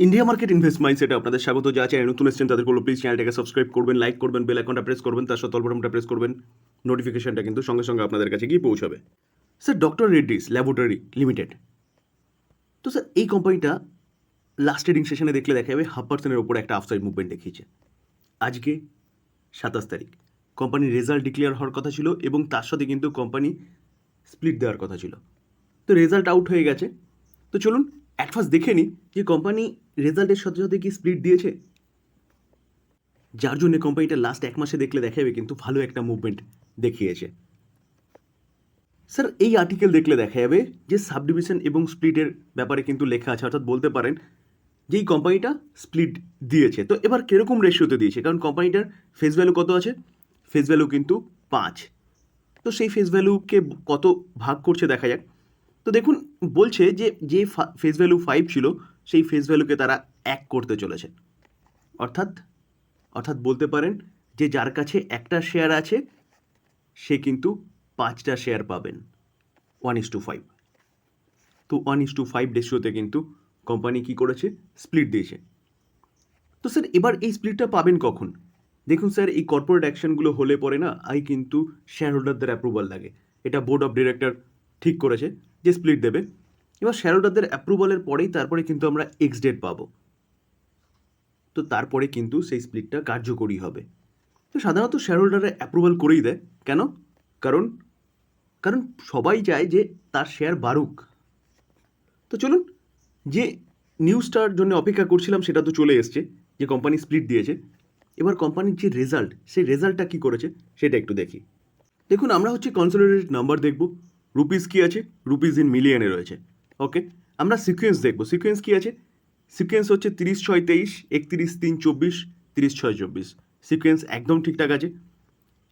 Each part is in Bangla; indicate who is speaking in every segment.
Speaker 1: ইন্ডিয়া মার্কেট ইনভেস্ট মাইন্ডসেটে আপনাদের স্বাগত যা চাই নতুন এসেছেন তাদের বলব প্লিজ চ্যানেলটাকে সাবস্ক্রাইব করবেন লাইক করবেন বেল আইকনটা প্রেস করবেন, তার সাথে অল্পটা প্রেস করবেন। নোটিফিকেশনটা কিন্তু সঙ্গে সঙ্গে আপনাদের কাছে গিয়ে পৌঁছাবে। Sir doctor Reddy's laboratory limited তো স্যার এই কোম্পানিটা লাস্ট ট্রেডিং সেশনে দেখলে দেখা যাবে হাফ পার্সেন্টের ওপরে একটা আফসাইড মুভমেন্ট দেখিয়েছে। আজকে সাতাশ তারিখ। কোম্পানির রেজাল্ট ডিক্লেয়ার হওয়ার কথা ছিল এবং তার সাথে কিন্তু কোম্পানি স্প্লিট দেওয়ার কথা ছিল। তো রেজাল্ট আউট হয়ে গেছে। তো চলুন অ্যাট ফার্স্ট দেখে নিই যে কোম্পানি রেজাল্টের সাথে সাথে কি স্প্লিট দিয়েছে। যার জন্য কোম্পানিটা লাস্ট এক মাসে দেখলে দেখা যাবে কিন্তু ভালো একটা মুভমেন্ট দেখিয়েছে। স্যার এই আর্টিকেল দেখলে দেখা যাবে যে সাবডিভিশন এবং স্প্লিটের ব্যাপারে কিন্তু লেখা আছে, অর্থাৎ বলতে পারেন যে এই কোম্পানিটা স্প্লিট দিয়েছে। তো এবার কীরকম রেশিওতে দিয়েছে? কারণ কোম্পানিটার ফেস ভ্যালু কত আছে? ফেস ভ্যালু কিন্তু পাঁচ। তো সেই ফেস ভ্যালুকে কত ভাগ করছে দেখা যাক। তো দেখুন, বলছে যে যে ফেস ভ্যালু ফাইভ ছিল, সেই ফেস ভ্যালুকে তারা এক করতে চলেছে। অর্থাৎ অর্থাৎ বলতে পারেন যে, যার কাছে একটা শেয়ার আছে, সে কিন্তু পাঁচটা শেয়ার পাবেন। ওয়ান ইস টু ফাইভ তো ওয়ান ইস টু ফাইভ রেশিওতে কিন্তু কোম্পানি কী করেছে? স্প্লিট দিয়েছে। তো স্যার এবার এই স্প্লিটটা পাবেন কখন? দেখুন স্যার এই কর্পোরেট অ্যাকশনগুলো হলে পরে না আই কিন্তু শেয়ার হোল্ডারদের অ্যাপ্রুভাল লাগে। এটা বোর্ড অফ ডিরেক্টর ঠিক করেছে। যে স্প্লিট দেবে। এবার শেয়ার হোল্ডারদের অ্যাপ্রুভালের পরেই তারপরে কিন্তু আমরা এক্স ডেট পাবো। তো তারপরে কিন্তু সেই স্প্লিটটা কার্যকরী হবে। তো সাধারণত শেয়ার হোল্ডাররা অ্যাপ্রুভাল করেই দেয়। কেন? কারণ কারণ সবাই চায় যে তার শেয়ার বাড়ুক। তো চলুন, যে নিউজটার জন্য অপেক্ষা করছিলাম সেটা তো চলে এসছে, যে কোম্পানি স্প্লিট দিয়েছে। এবার কোম্পানির যে রেজাল্ট সেই রেজাল্টটা কী করেছে, সেটা একটু দেখি। দেখুন, আমরা হচ্ছে কনসোলিডেটেড নাম্বার দেখব। রুপিস কী আছে? রুপিস ইন মিলিয়নে রয়েছে। ওকে আমরা সিকোয়েন্স দেখব। সিকোয়েন্স কী আছে? সিকোয়েন্স হচ্ছে তিরিশ ছয় তেইশ, একত্রিশ তিন চব্বিশ, তিরিশ ছয় চব্বিশ। সিকোয়েন্স একদম ঠিকঠাক আছে।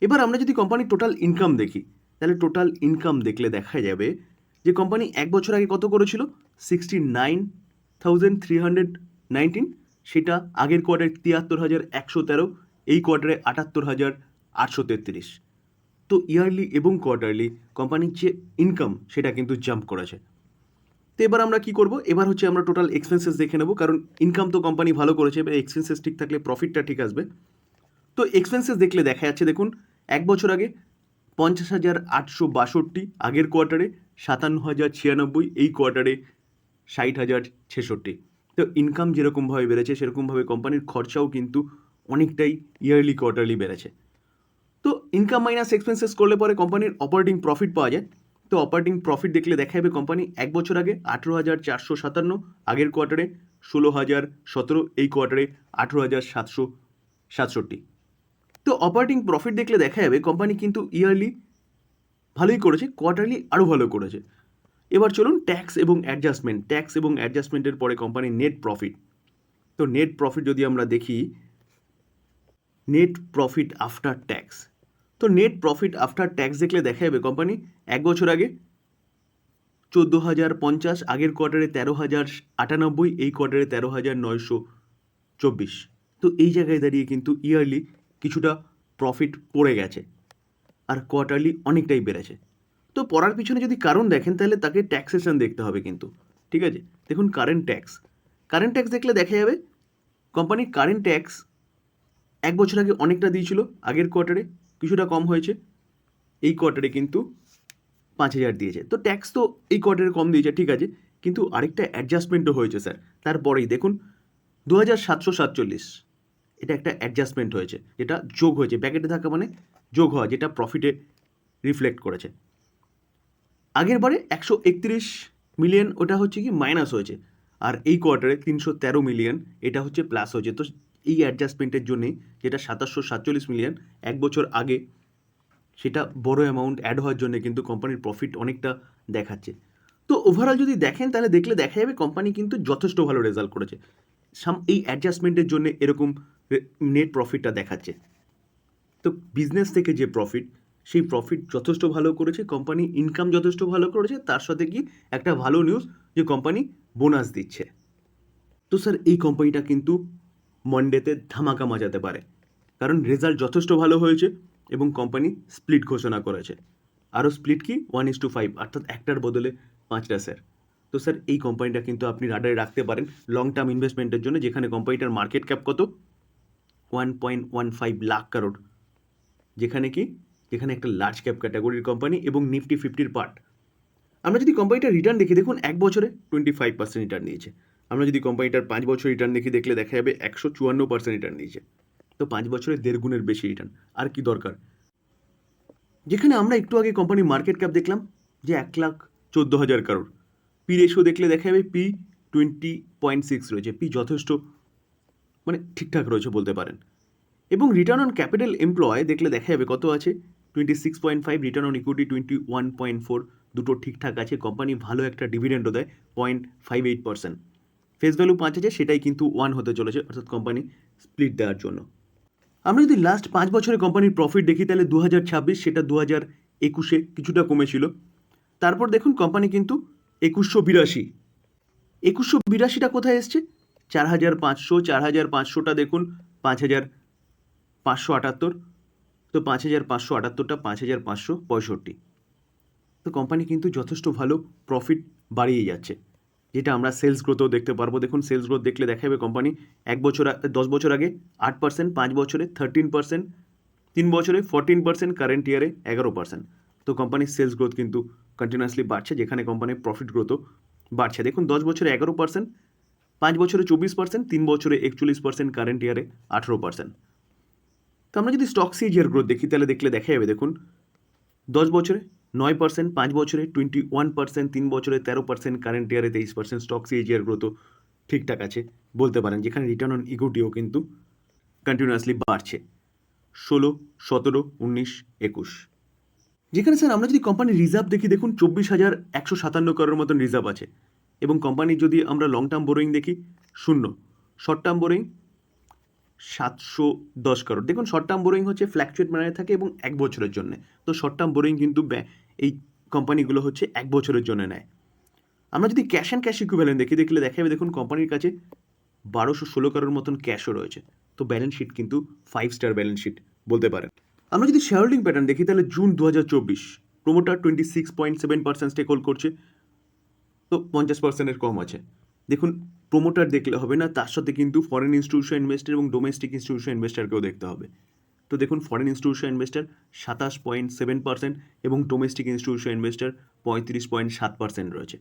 Speaker 1: এবার আমরা যদি কোম্পানির টোটাল ইনকাম দেখি, তাহলে টোটাল ইনকাম দেখলে দেখা যাবে যে কোম্পানি এক বছর আগে কত করেছিল? Sixty nine thousand three hundred nineteen সেটা আগের কোয়ার্টারে তিয়াত্তর হাজার একশো তেরো, এই কোয়ার্টারে আটাত্তর হাজার আটশো তেত্রিশ। তো ইয়ারলি এবং কোয়ার্টারলি কোম্পানির যে ইনকাম, সেটা কিন্তু জাম্প করেছে। তো এবার আমরা কি করব? এবার হচ্ছে আমরা টোটাল এক্সপেন্সেস দেখে নেব, কারণ ইনকাম তো কোম্পানি ভালো করেছে, এবার এক্সপেন্সেস ঠিক থাকলে প্রফিটটা ঠিক আসবে। তো এক্সপেন্সেস দেখলে দেখা যাচ্ছে, দেখুন, এক বছর আগে পঞ্চাশ হাজার আটশো বাষট্টি, আগের কোয়ার্টারে সাতান্ন হাজার ছিয়ানব্বই, এই কোয়ার্টারে ষাট হাজার ছেষট্টি। তো ইনকাম যেরকমভাবে বেড়েছে, সেরকমভাবে কোম্পানির খরচাও কিন্তু অনেকটাই ইয়ারলি কোয়ার্টারলি বেড়েছে। ইনকাম মাইনাস এক্সপেন্সেস করলে পরে কোম্পানির অপারেটিং প্রফিট পাওয়া যায়। তো অপারেটিং প্রফিট দেখলে দেখা যাবে কোম্পানি এক বছর আগে আঠেরো হাজার চারশো সাতান্ন, আগের কোয়ার্টারে ষোলো হাজার সতেরো, এই কোয়ার্টারে আঠেরো হাজার সাতশো সাতষট্টি। তো অপারেটিং প্রফিট দেখলে দেখা যাবে কোম্পানি কিন্তু ইয়ারলি ভালোই করেছে কোয়ার্টারলি আরও ভালো করেছে। এবার চলুন ট্যাক্স এবং অ্যাডজাস্টমেন্ট ট্যাক্স এবং অ্যাডজাস্টমেন্টের পরে কোম্পানির নেট প্রফিট তো নেট প্রফিট যদি আমরা দেখি নেট প্রফিট আফটার ট্যাক্স তো নেট প্রফিট আফটার ট্যাক্স দেখলে দেখা যাবে কোম্পানি এক বছর আগে চোদ্দ হাজার পঞ্চাশ, আগের কোয়ার্টারে তেরো হাজার আটানব্বই, এই কোয়ার্টারে তেরো হাজার নয়শো চব্বিশ। তো এই জায়গায় দাঁড়িয়ে কিন্তু ইয়ারলি কিছুটা প্রফিট পড়ে গেছে আর কোয়ার্টারলি অনেকটাই বেড়েছে। তো পড়ার পিছনে যদি কারণ দেখেন, তাহলে তাকে ট্যাক্সেশন দেখতে হবে কিন্তু, ঠিক আছে? দেখুন কারেন্ট ট্যাক্স কারেন্ট ট্যাক্স দেখলে দেখা যাবে কোম্পানির কারেন্ট ট্যাক্স এক বছর আগে অনেকটা দিয়েছিল, আগের কোয়ার্টারে কিছুটা কম হয়েছে, এই কোয়ার্টারে কিন্তু পাঁচ হাজার দিয়েছে। তো ট্যাক্স তো এই কোয়ার্টারে কম দিয়েছে, ঠিক আছে, কিন্তু আরেকটা অ্যাডজাস্টমেন্টও হয়েছে স্যার তারপরেই দেখুন দু হাজার সাতশো সাতচল্লিশ, এটা একটা অ্যাডজাস্টমেন্ট হয়েছে, যেটা যোগ হয়েছে। ব্যাকেটে থাকা মানে যোগ হওয়া, যেটা প্রফিটে রিফ্লেক্ট করেছে। আগের বারে একশো একত্রিশ মিলিয়ন ওটা হচ্ছে কি মাইনাস হয়েছে। আর এই কোয়ার্টারে তিনশো তেরো মিলিয়ন এটা হচ্ছে প্লাস হয়েছে। তো এই অ্যাডজাস্টমেন্টের জন্যেই যেটা সাতাশশো সাতচল্লিশ মিলিয়ন এক বছর আগে, সেটা বড় অ্যামাউন্ট অ্যাড হওয়ার জন্য কিন্তু কোম্পানির প্রফিট অনেকটা দেখাচ্ছে। তো ওভারঅল যদি দেখেন, তাহলে দেখলে দেখা যাবে কোম্পানি কিন্তু যথেষ্ট ভালো রেজাল্ট করেছে। সাম, এই অ্যাডজাস্টমেন্টের জন্য এরকম নেট প্রফিটটা দেখাচ্ছে। তো বিজনেস থেকে যে প্রফিট সেই প্রফিট যথেষ্ট ভালো করেছে কোম্পানি ইনকাম যথেষ্ট ভালো করেছে, তার সাথে কি একটা ভালো নিউজ যে কোম্পানি বোনাস দিচ্ছে। তো স্যার এই কোম্পানিটা কিন্তু মন্ডেতে ধামাকা মাজাতে পারে। কারণ রেজাল্ট যথেষ্ট ভালো হয়েছে এবং কোম্পানি স্প্লিট ঘোষণা করেছে। আরও স্প্লিট কি? ওয়ান ইস টু ফাইভ অর্থাৎ একটার বদলে পাঁচটা স্যার তো স্যার এই কোম্পানিটা কিন্তু আপনি রাডারে রাখতে পারেন। লং টার্ম ইনভেস্টমেন্টের জন্য যেখানে কোম্পানিটার মার্কেট ক্যাপ কত? One point one five lakh crore যেখানে কি? যেখানে একটা লার্জ ক্যাপ ক্যাটাগরির কোম্পানি এবং নিফটি ফিফটির পার্ট আমরা যদি কোম্পানিটার রিটার্ন দেখি, দেখুন, এক বছরে টোয়েন্টি ফাইভ পার্সেন্ট রিটার্ন নিয়েছে। আমরা যদি কোম্পানিটার পাঁচ বছর রিটার্ন দেখি, দেখলে দেখা যাবে একশো চুয়ান্ন পার্সেন্ট রিটার্ন নিয়েছে তো পাঁচ বছরে দেড় গুণের বেশি রিটার্ন আর কি দরকার? যেখানে আমরা একটু আগে কোম্পানির মার্কেট ক্যাপ দেখলাম, যে এক লাখ চোদ্দ হাজার কারোর পি রেশিও দেখলে দেখা যাবে পি টোয়েন্টি পয়েন্ট সিক্স রয়েছে পি যথেষ্ট মানে ঠিকঠাক রয়েছে বলতে পারেন। এবং রিটার্ন অন ক্যাপিটাল এমপ্লয় দেখলে দেখা যাবে কত আছে? Twenty six point five return on equity twenty one point four দুটো ঠিকঠাক আছে কোম্পানি ভালো একটা ডিভিডেন্ডও দেয় point five eight percent face value পাঁচ আছে, সেটাই কিন্তু ওয়ান হতে চলেছে, অর্থাৎ কোম্পানি স্প্লিট দেওয়ার জন্য। আমরা যদি লাস্ট পাঁচ বছরে কোম্পানির প্রফিট দেখি, তাহলে দু হাজার ছাব্বিশ, সেটা দু হাজার একুশে কিছুটা কমেছিল। তারপর দেখুন কোম্পানি কিন্তু একুশশো বিরাশি। একুশশো বিরাশিটা কোথায় এসছে? চার হাজার পাঁচশো চার হাজার পাঁচশোটা দেখুন পাঁচ হাজার পাঁচশো আটাত্তর। তো পাঁচ হাজার পাঁচশো আটাত্তরটা পাঁচ হাজার পাঁচশো পঁয়ষট্টি। তো কোম্পানি কিন্তু যথেষ্ট ভালো প্রফিট বাড়িয়ে যাচ্ছে। যেটা আমরা সেলস গ্রোথও দেখতে পারব। দেখুন সেলস গ্রোথ দেখলে দেখা যাবে কোম্পানি এক বছর দশ বছর আগে আট পার্সেন্ট পাঁচ বছরে থার্টিন পার্সেন্ট তিন বছরে ফোরটিন পার্সেন্ট কারেন্ট ইয়ারে এগারো পার্সেন্ট তো কোম্পানির সেলস গ্রোথ কিন্তু কন্টিনিউয়াসলি বাড়ছে, যেখানে কোম্পানির প্রফিট গ্রোথও বাড়ছে। দেখুন, দশ বছরে এগারো পার্সেন্ট পাঁচ বছরে চব্বিশ পার্সেন্ট তিন বছরে একচল্লিশ পার্সেন্ট কারেন্ট ইয়ারে আঠেরো পার্সেন্ট তো আমরা যদি স্টক সিজিয়ার গ্রোথ দেখি, তাহলে দেখলে দেখা যাবে দেখুন, দশ বছরে নয় পার্সেন্ট পাঁচ বছরে টোয়েন্টি ওয়ান পার্সেন্ট তিন বছরে, তেরো পার্সেন্ট কারেন্ট ইয়ারে তেইশ পার্সেন্ট স্টক সিজিয়ার গ্রোথও ঠিকঠাক আছে। বলতে পারেন যেখানে রিটার্ন অন ইকুইটিও কিন্তু কন্টিনিউয়াসলি বাড়ছে। ষোলো, সতেরো, উনিশ, একুশ। যেখানে স্যার আমরা যদি কোম্পানির রিজার্ভ দেখি, দেখুন চব্বিশ হাজার একশো সাতান্ন করোর মতন রিজার্ভ আছে। এবং কোম্পানির যদি আমরা লং টার্ম বোরোয়িং দেখি, শূন্য। শর্ট টার্ম বোরোয়িং সাতশো দশ করোড় দেখুন শর্ট টার্ম বোরোয়িং হচ্ছে ফ্ল্যাকচুয়েট ম্যানারে থাকে এবং এক বছরের জন্য। তো শর্ট টার্ম বোরোয়িং কিন্তু এই কোম্পানিগুলো হচ্ছে এক বছরের জন্য নেয়। আমরা যদি ক্যাশ অ্যান্ড ক্যাশ ইকুইভ্যালেন্ট দেখি, দেখলে দেখা যাবে দেখুন কোম্পানির কাছে বারোশো ষোলো কারোর মতন ক্যাশও রয়েছে। তো ব্যালেন্স শিট কিন্তু ফাইভ স্টার ব্যালেন্স শিট বলতে পারেন। আমরা যদি শেয়ার হোল্ডিং প্যাটার্ন দেখি, তাহলে জুন দু হাজার চব্বিশ promoter twenty six point seven percent stake hold করছে। তো পঞ্চাশ পার্সেন্টের কম আছে। দেখুন প্রোমোটার দেখলে হবে না, তার সাথে কিন্তু ফরেন ইনস্টিটিউশন ইনভেস্টার এবং ডোমেস্টিক ইনস্টিটিউশন ইনভেস্টারকেও দেখতে হবে। তো দেখুন ফরেন ইনস্টিটিউশন ইনভেস্টার সাতাশ পয়েন্ট সেভেন পার্সেন্ট এবং ডোমেস্টিক ইনস্টিটিউশন ইনভেস্টার পঁয়ত্রিশ পয়েন্ট সাত পার্সেন্ট রয়েছে।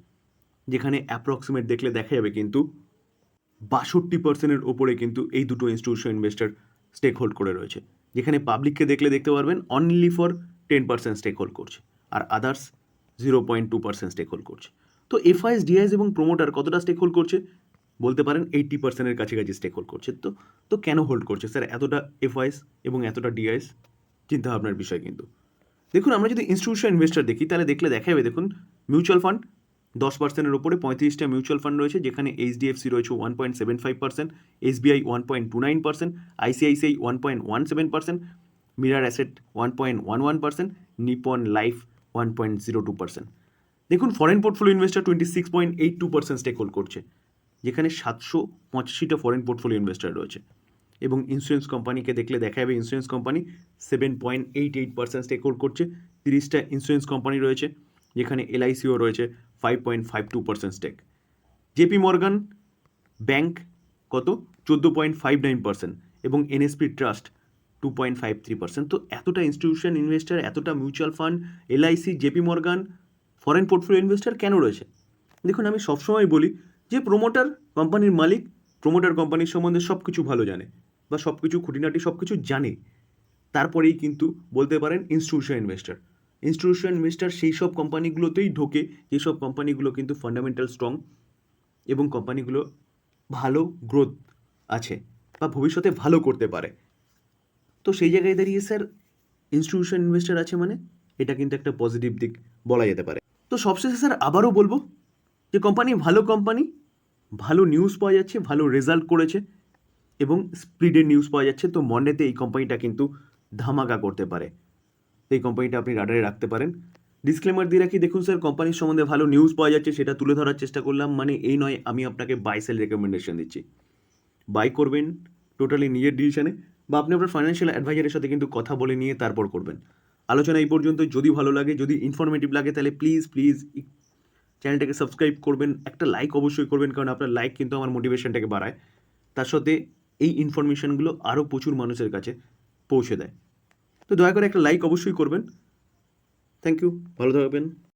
Speaker 1: যেখানে অ্যাপ্রক্সিমেট দেখলে দেখা যাবে কিন্তু বাষট্টি পার্সেন্টের ওপরে কিন্তু এই দুটো ইনস্টিটিউশন ইনভেস্টার স্টেক হোল্ড করে রয়েছে। যেখানে পাবলিককে দেখলে দেখতে পারবেন only for ten percent stake hold করছে আর others zero point two percent stake hold করছে। তো এফআইএস ডিআইএস এবং প্রোমোটার কতটা স্টেক হোল্ড করছে? বলতে পারেন এইট্টি পার্সেন্টের কাছাকাছি স্টেক হোল্ড করছে। তো তো কেন হোল্ড করছে? স্যার, এতটা এফআইএস এবং এতটা ডিআইএস চিন্তা ভাবনার বিষয় কিন্তু। দেখুন, আমরা যদি ইনস্টিটিউশন ইনভেস্টার দেখি, তাহলে দেখলে দেখা যাবে, দেখুন মিউচুয়াল ফান্ড দশ পার্সেন্টের ওপরে পঁয়ত্রিশটা মিউচুয়াল ফান্ড রয়েছে, যেখানে এইচডিএফসি রয়েছে one point seven five percent SBI one point two nine percent ICICI one point one seven percent Mirae asset one point one one percent Nippon life one point zero two percent দেখুন foreign portfolio investor twenty six point eight two percent stake hold করছে। যেখানে সাতশো পঁচাশিটা ফরেন পোর্টফোলিও ইনভেস্টার রয়েছে। এবং ইন্স্যুরেন্স কোম্পানিকে দেখলে দেখা যাবে insurance company seven point eight eight percent stake hold করছে, তিরিশটা ইন্স্যুরেন্স কোম্পানি রয়েছে, যেখানে এলআইসিও রয়েছে five point five two percent stake JP Morgan bank কত? চোদ্দ পয়েন্ট ফাইভ নাইন পার্সেন্ট এবং NSP trust two point five three percent তো এতটা ইনস্টিটিউশন ইনভেস্টার এতটা mutual fund LIC JP Morgan foreign portfolio investor কেন রয়েছে? দেখুন, আমি সবসময় বলি যে প্রোমোটার কোম্পানির মালিক প্রোমোটার কোম্পানির সম্বন্ধে সব কিছু ভালো জানে বা সব কিছু খুঁটিনাটি সব কিছু জানে, তারপরেই কিন্তু বলতে পারেন ইনস্টিটিউশন ইনভেস্টার ইনস্টিটিউশন ইনভেস্টার সেই সব কোম্পানিগুলোতেই ঢোকে যেসব কোম্পানিগুলো কিন্তু ফান্ডামেন্টাল স্ট্রং এবং কোম্পানিগুলো ভালো গ্রোথ আছে বা ভবিষ্যতে ভালো করতে পারে। তো সেই জায়গায় দাঁড়িয়ে স্যার ইনস্টিটিউশন ইনভেস্টার আছে মানে? এটা কিন্তু একটা পজিটিভ দিক বলা যেতে পারে। তো সবশেষে স্যার আবারও বলব যে কোম্পানি ভালো কোম্পানি ভালো নিউজ পাওয়া যাচ্ছে, ভালো রেজাল্ট করেছে এবং স্পিডের নিউজ পাওয়া যাচ্ছে। তো মন্ডেতে এই কোম্পানিটা কিন্তু ধামাকা করতে পারে। এই কোম্পানিটা আপনি রাডারে রাখতে পারেন। ডিসক্লেমার দিয়ে রাখি, দেখুন স্যার কোম্পানির সম্বন্ধে ভালো নিউজ পাওয়া যাচ্ছে, সেটা তুলে ধরার চেষ্টা করলাম। মানে এই নয়, আমি আপনাকে বাই সেল রেকমেন্ডেশন দিচ্ছি। বাই করবেন টোটালি নিজের ডিসিশনে বা আপনি আপনার ফাইন্যান্সিয়াল অ্যাডভাইজারের সাথে কিন্তু কথা বলে নিয়ে তারপর করবেন। আলোচনা এই পর্যন্ত যদি ভালো লাগে, যদি ইনফরমেটিভ লাগে, তাহলে প্লিজ প্লিজ চ্যানেলটাকে সাবস্ক্রাইব করবেন, একটা লাইক অবশ্যই করবেন, কারণ আপনার লাইক কিন্তু আমার মোটিভেশনটাকে বাড়ায়। তার সাথে এই ইনফরমেশানগুলো আরও প্রচুর মানুষের কাছে পৌঁছে দেয়। তো দয়া করে একটা লাইক অবশ্যই করবেন। থ্যাংক ইউ ভালো থাকবেন।